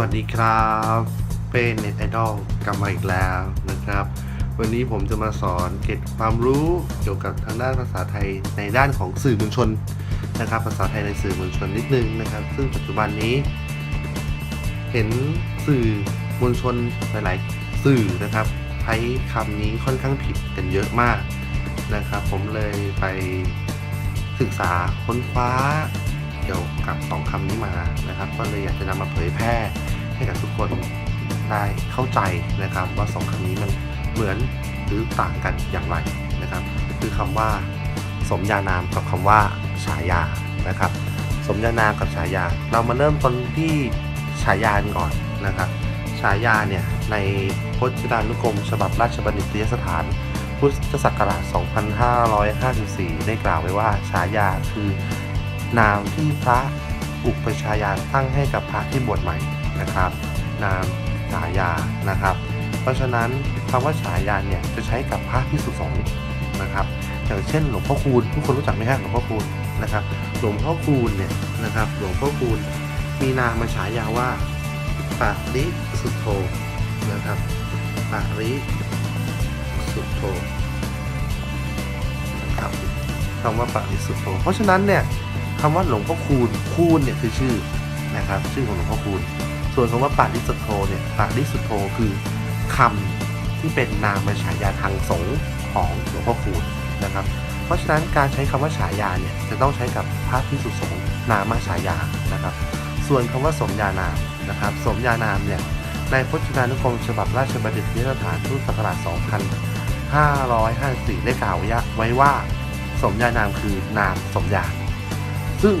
วัสดีครับ เป็นเน็ตไอดอลกลับมาอีกแล้วนะครับ วันนี้ผมจะมาสอนเกร็ดความรู้เกี่ยวกับทางด้านภาษาไทยในด้านของสื่อมวลชนนะครับ ภาษาไทยในสื่อมวลชนนิดนึงนะครับ ซึ่งปัจจุบันนี้ เห็นสื่อมวลชนหลาย ๆ สื่อนะครับใช้คำนี้ค่อนข้างผิดกันเยอะมากนะครับ ผมเลยไปศึกษาค้นคว้าเกี่ยวกับสองคำนี้มานะครับ ก็เลยอยากจะนำมาเผยแพร่ ให้กับทุกคนได้เข้าใจนะครับ ว่าสองคำนี้มันเหมือนหรือต่างกันอย่างไรนะครับ คือคำว่า สมญานามกับคำว่าฉายานะครับ สมญานามกับฉายา เรามาเริ่มต้นที่ฉายากันก่อนนะครับฉายาเนี่ยในพจนานุกรม ฉบับราชบัณฑิตยสถาน พุทธศักราช 2554 ได้กล่าวไว้ว่าฉายาคือนามที่พระอุปชาย์ตั้งให้กับพระที่บวชใหม่ นะครับนามฉายานะครับ เพราะฉะนั้นคำว่าฉายาเนี่ยจะใช้กับพระพิสุสงฆ์นะครับ อย่างเช่นหลวงพ่อคูณทุกคนรู้จักไหมฮะหลวงพ่อคูณนะครับ หลวงพ่อคูณเนี่ยนะครับ หลวงพ่อคูณมีนามมาฉายาว่าปาริสุโธนะครับปาริสุโธนะครับคำว่าปาริสุโธเพราะฉะนั้นเนี่ยคำว่าหลวงพ่อคูณคูณเนี่ยคือชื่อนะครับ ชื่อของหลวงพ่อคูณ วนคำว่าปาริสุทโธเนี่ยปาริสุทโธคือคำที่เป็นนามฉายาทางสงฆ์ของหลวงพ่อคูณนะครับ เพราะฉะนั้นการใช้คำว่าฉายาเนี่ยจะต้องใช้กับพระพิสุสงฆ์นามฉายานะครับ ส่วนคำว่าสมญานามนะครับ สมญานามเนี่ยในพจนานุกรมฉบับราชบัณฑิตยสถานพุทธศักราช2554 ได้กล่าวไว้ว่าสมญานามคือนามสมญาซึ่ง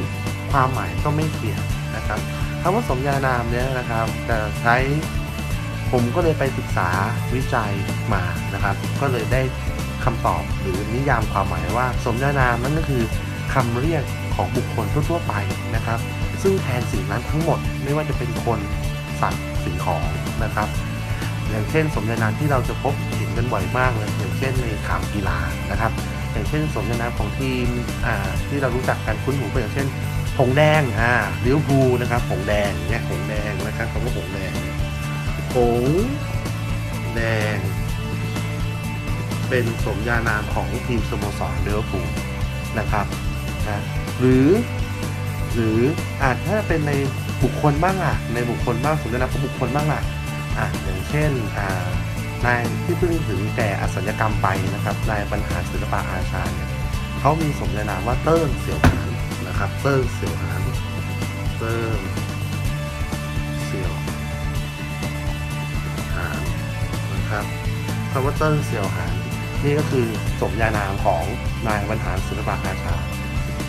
ความหมายก็ไม่เปลี่ยนนะครับ คำว่าสมญานามเนี่ยนะครับจะใช้ผมก็เลยไปศึกษาวิจัยมานะครับ ก็เลยได้คำตอบหรือนิยามความหมายว่า สมญานามนั่นก็คือคำเรียกของบุคคลทั่วๆไปนะครับ ซึ่งแทนสิ่งนั้นทั้งหมดไม่ว่าจะเป็นคนสัตว์สิ่งของนะครับ อย่างเช่น สมญานามที่เราจะพบเห็นกันบ่อยมากเลยอย่างเช่นในข่าวกีฬานะครับ อย่างเช่น สมญานามของทีมที่เรารู้จักกันคุ้นหูก็อย่างเช่น หงแดงอ่าลิเวอร์พูลนะครับหงแดงเนี่ยหงแดงนะครับคำว่าหงแดงเนี่ยหงแดง เป็นสมญานามของทีมสโมสรลิเวอร์พูลนะครับนะหรือ หรืออาจถ้าเป็นในบุคคลบ้างอะในบุคคลบ้างสมญานามของบุคคลบ้างอะอะอย่างเช่นอ่านายที่เพิ่งถึงแก่อสัญกรรมไปนะครับนายบรรหาศิลปะอาชาเนี่ยเขามีสมญานามว่าเติ้งเสี่ยว ครับเติ้งเสี่ยวหานเติ้งเสี่ยวหานนะครับคำว่าเติ้งเสี่ยวหานนี่ก็คือสมญานามของนายบรรหารศิลปะอาชา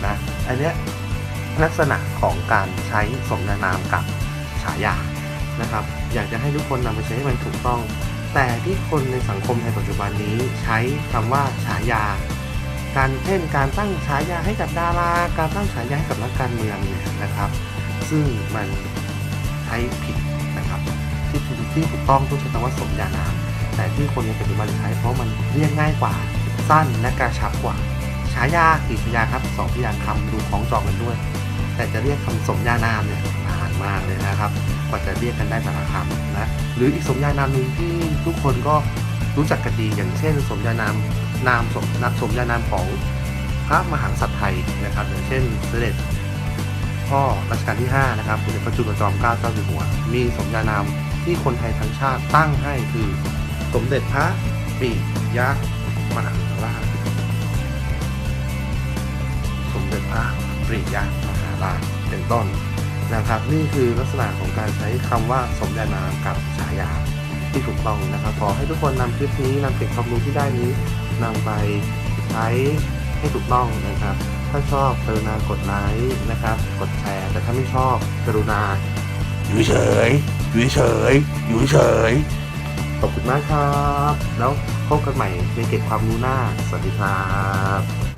นะอันเนี้ยลักษณะของการใช้สมญานามกับฉายานะครับ อยากจะให้ทุกคนนำไปใช้ให้มันถูกต้อง แต่ที่คนในสังคมในปัจจุบันนี้ใช้คำว่าฉายา การเช่นการตั้งฉายาให้กับดารา การตั้งฉายาให้กับนักการเมืองเนี่ยนะครับ ซึ่งมันใช้ผิดนะครับ ที่ถูกที่ถูกต้องต้องใช้คำว่าสมญานาม แต่ที่คนในปัจจุบันใช้เพราะมันเรียกง่ายกว่า สั้นและกระชับกว่า ฉายากี่พยางครับสองพยางคำดูของจองกันด้วย แต่จะเรียกคำสมญานามเนี่ยนานมากเลยนะครับ กว่าจะเรียกกันได้แต่ละคำนะ หรืออีกสมญานามหนึ่งที่ทุกคนก็ รู้จักกันดีอย่างเช่น สมญานามนามสมนสมญานามของพระมหากษัตริย์ไทยนะครับ อย่างเช่นเสด็จพ่อรัชกาลที่ 5 นะครับสมเด็จพระจุลจอมเกล้าเจ้าอยู่หัว มีสมญานามที่คนไทยทั้งชาติตั้งให้คือสมเด็จพระปิยมหาราชสมเด็จพระปริยมหาราชเป็นต้นนะครับ นี่คือลักษณะของการใช้คำว่าสมญานามกับฉายา ที่ถูกต้องนะครับ ขอให้ทุกคนนำคลิปนี้นำเก็บความรู้ที่ได้นี้นำไปใช้ให้ถูกต้องนะครับ ถ้าชอบกรุณากดไลค์นะครับ กดแชร์ แต่ถ้าไม่ชอบกรุณา อยู่เฉย อยู่เฉย อยู่เฉย ขอบคุณมากครับ แล้วพบกันใหม่ในเก็บความรู้หน้า สวัสดีครับ